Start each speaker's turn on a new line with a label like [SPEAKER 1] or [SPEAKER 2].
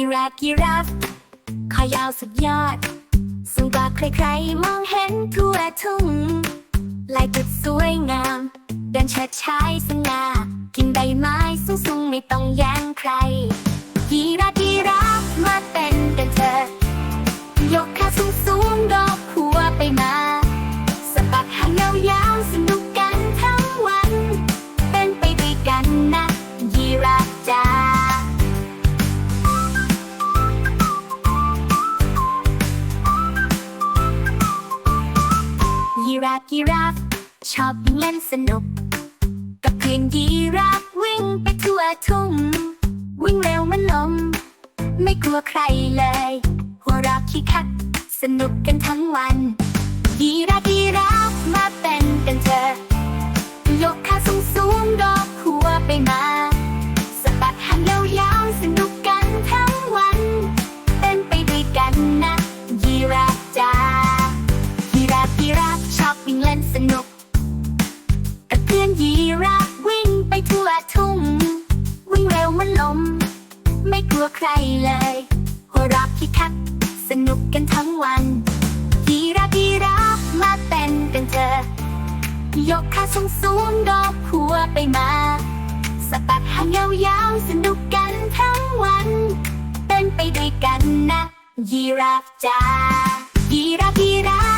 [SPEAKER 1] ีราฟยีราฟคอยาวสุดยอด สูงกว่าใครๆ มองเห็นทั่วทุ่งลายจุดสวยงาม เดินเฉิดฉายสง่ากินใบไม้สูงๆ ไม่ต้องแย่งใคร ราฟยีราฟชอบวิ่งเล่นสนุก กับเพื่อนยีราฟวิ่งไปทั่วทุ่ง วิ่งเร็วมันลม ไม่กลัวใครเลย หัวเราะคิกคัก สนุกกันทั้งวันยีราฟยีราฟมาเป็นกันเถอะยกขาสูงสูงๆดอกหัวไปมา ง วิ่งเร็วมันลม ไม่กลัวใครเลยหัวราะคิกคัก สนุกกันทั้งวันยีราฟยีราฟมาเต้นกันเถอะยกขาสูงสูงดอกหัวไปมาสะบัดหางยาวๆสนุกกันทั้งวันเป็นไปด้วยกันนะยีราฟจ้ายีราฟยีราฟ